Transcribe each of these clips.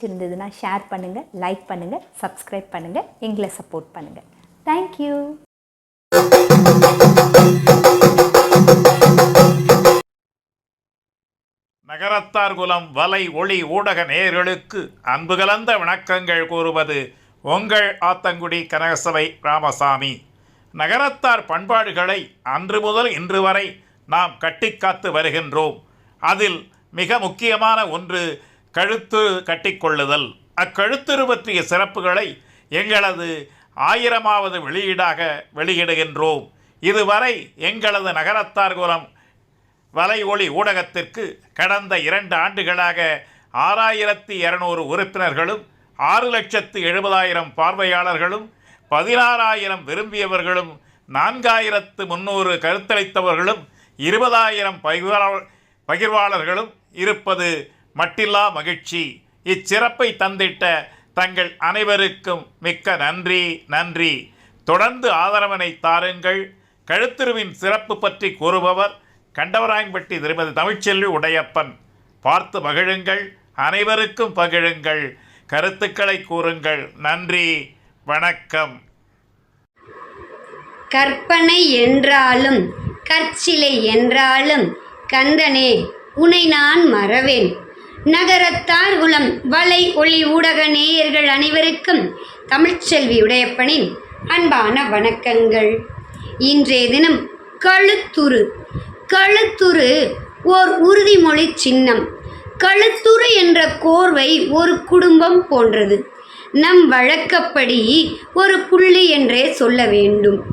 இருந்ததுன்னா ஷேர் பண்ணுங்கள் லைக் பண்ணுங்கள் சப்ஸ்கிரைப் பண்ணுங்கள் எங்களை சப்போர்ட் பண்ணுங்கள் தேங்க்யூ நகரத்தார் குலம் வலை ஒளி ஊடக நேர்களுக்கு அன்பு கலந்த வணக்கங்கள் கூறுவது உங்கள் ஆத்தங்குடி கனகசபை ராமசாமி. நகரத்தார் பண்பாடுகளை அன்று முதல் இன்று வரை நாம் கட்டிக்காத்து வருகின்றோம். அதில் மிக முக்கியமான ஒன்று கழுத்து கட்டிக்கொள்ளுதல். அக்கழுத்துரு பற்றிய சிறப்புகளை எங்களது ஆயிரமாவது வெளியீடாக வெளியிடுகின்றோம். இதுவரை எங்களது நகரத்தார் குலம் வலை ஒளி ஊடகத்திற்கு கடந்த இரண்டு ஆண்டுகளாக ஆறாயிரத்தி இரநூறு உறுப்பினர்களும் ஆறு லட்சத்து எழுபதாயிரம் பார்வையாளர்களும் பதினாறாயிரம் விரும்பியவர்களும் நான்காயிரத்து முந்நூறு கருத்தளித்தவர்களும் இருபதாயிரம் பகிர்வா- பகிர்வாளர்களும் இருப்பது மட்டில்லா மகிழ்ச்சி. இச்சிறப்பை தந்திட்ட தங்கள் அனைவருக்கும் மிக்க நன்றி நன்றி. தொடர்ந்து ஆதரவனை தாருங்கள். கழுத்துருவின் சிறப்பு பற்றி கூறுபவர் கண்டவராயன்பட்டி திருமதி தமிழ்ச்செல்வி உடையப்பன். பார்த்து மகிழுங்கள் அனைவருக்கும் பகிழுங்கள். கருத்துக்களை கூறுங்கள். நன்றி வணக்கம். கற்பனை என்றாலும் கற்சிலை என்றாலும் கந்தனே உனை நான் மறவேன். நகரத்தார் குலம். வலை ஒளி ஊடக நேயர்கள் அனைவருக்கும் தமிழ்ச்செல்வி உடையப்பனின் அன்பான வணக்கங்கள். இன்றைய தினம் கழுத்துரு. கழுத்துரு ஓர் உறுதிமொழி சின்னம். கழுத்துரு என்ற கோர்வை ஒரு குடும்பம் போன்றது. நம் வழக்கப்படி ஒரு புள்ளி என்றே சொல்ல வேண்டும்.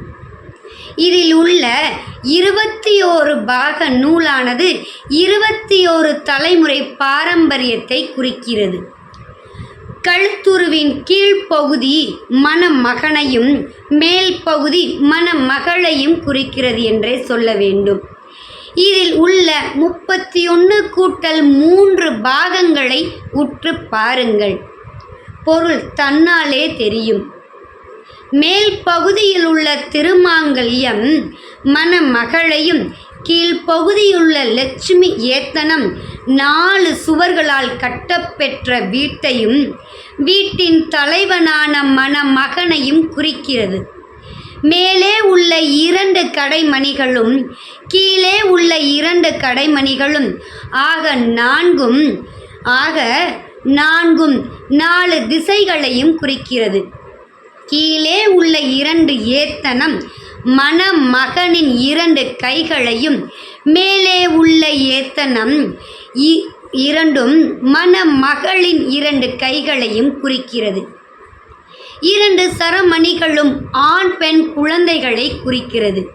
இதில் உள்ள இருபத்தி ஓரு பாக நூலானது இருபத்தி ஓரு தலைமுறை பாரம்பரியத்தை குறிக்கிறது. கழுத்துருவின் கீழ்ப்பகுதி மணமகனையும் மேல் பகுதி மணமகளையும் குறிக்கிறது என்றே சொல்ல வேண்டும். இதில் உள்ள முப்பத்தி ஒன்று கூட்டல் மூன்று பாகங்களை உற்று பாருங்கள். பொருள் தன்னாலே தெரியும். மேல் பகுதியில் உள்ள மாங்கல்யம் மணமகளையும் கீழ்ப்பகுதியுள்ள லட்சுமி ஏத்தனம் நாலு சுவர்களால் கட்டப்பெற்ற வீட்டையும் வீட்டின் தலைவனான மணமகனையும் குறிக்கிறது. மேலே உள்ள இரண்டு கடைமணிகளும் கீழே உள்ள இரண்டு கடைமணிகளும் ஆக நான்கும் ஆக நான்கும் நாலு திசைகளையும் குறிக்கிறது. கீழே உள்ள இரண்டு ஏத்தனம் மணமகனின் இரண்டு கைகளையும் மேலே உள்ள ஏத்தனம் இ- இரண்டும் மணமகளின் இரண்டு கைகளையும் குறிக்கிறது. இரண்டு சரமணிகளும் ஆண் பெண் குழந்தைகளை குறிக்கிறது.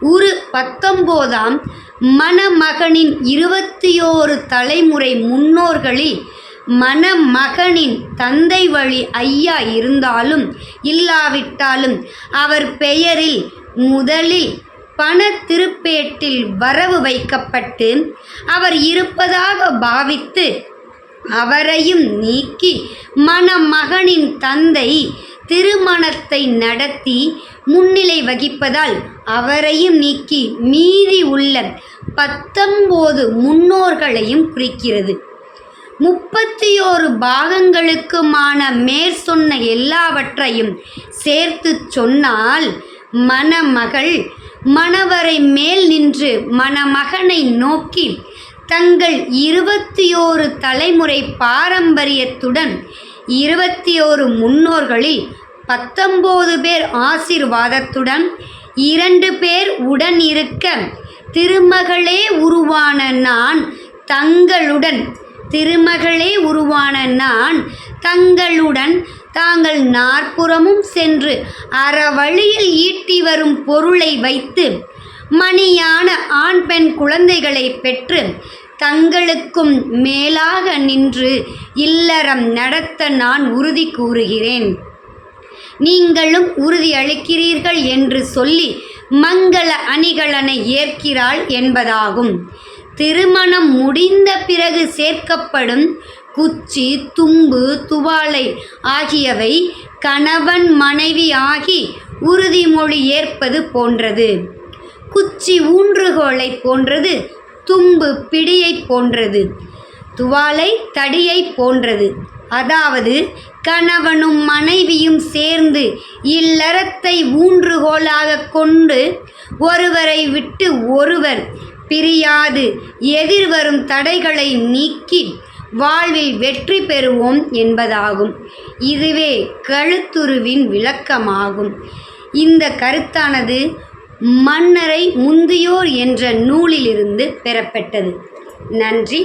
உரு பத்தொம்போதாம் மணமகனின் இருபத்தி ஓரு தலைமுறை முன்னோர்களில் மணமகனின் தந்தை வழி ஐயா இருந்தாலும் இல்லாவிட்டாலும் அவர் பெயரில் முதலில் பண திருப்பேட்டில் வரவு வைக்கப்பட்டு அவர் இருப்பதாக பாவித்து அவரையும் நீக்கி மணமகனின் தந்தை திருமணத்தை நடத்தி முன்னிலை வகிப்பதால் அவரையும் நீக்கி மீதி உள்ள பத்தொம்போது முன்னோர்களையும் குறிக்கிறது. முப்பத்தி ஓரு பாகங்களுக்குமான மேற்சொன்ன எல்லாவற்றையும் சேர்த்து சொன்னால் மணமகள் மணவரை மேல் நின்று மணமகனை நோக்கி தங்கள் இருபத்தி ஓரு தலைமுறை பாரம்பரியத்துடன் இருபத்தி ஓரு முன்னோர்களில் பத்தொம்போது பேர் ஆசீர்வாதத்துடன் இரண்டு பேர் உடன் இருக்க திருமகளே உருவான நான் தங்களுடன் திருமகளே உருவான நான் தங்களுடன் தாங்கள் நாற்புறமும் சென்று அறவழியில் ஈட்டி வரும் பொருளை வைத்து மணியான ஆண் பெண் குழந்தைகளை பெற்று தங்களுக்கும் மேலாக நின்று இல்லறம் நடத்த நான் உறுதி கூறுகிறேன். நீங்களும் உறுதி அளிக்கிறீர்கள் என்று சொல்லி மங்கள அணிகலனை ஏற்கிறாள் என்பதாகும். திருமணம் முடிந்த பிறகு சேர்க்கப்படும் குச்சி தும்பு துவாலை ஆகியவை கணவன் மனைவி ஆகி உறுதிமொழி ஏற்பது போன்றது. குச்சி ஊன்றுகோலை போன்றது தும்பு பிடியை போன்றது துவாலை தடியை போன்றது. அதாவது கணவனும் மனைவியும் சேர்ந்து இல்லறத்தை ஊன்றுகோலாக கொண்டு ஒருவரை விட்டு ஒருவர் பிரியாது எதிர்வரும் தடைகளை நீக்கி வாழ்வில் வெற்றி பெறுவோம் என்பதாகும். இதுவே கழுத்துருவின் விளக்கமாகும். இந்த கருத்தானது மன்னரை முந்தியோர் என்ற நூலிலிருந்து பெறப்பட்டது நன்றி.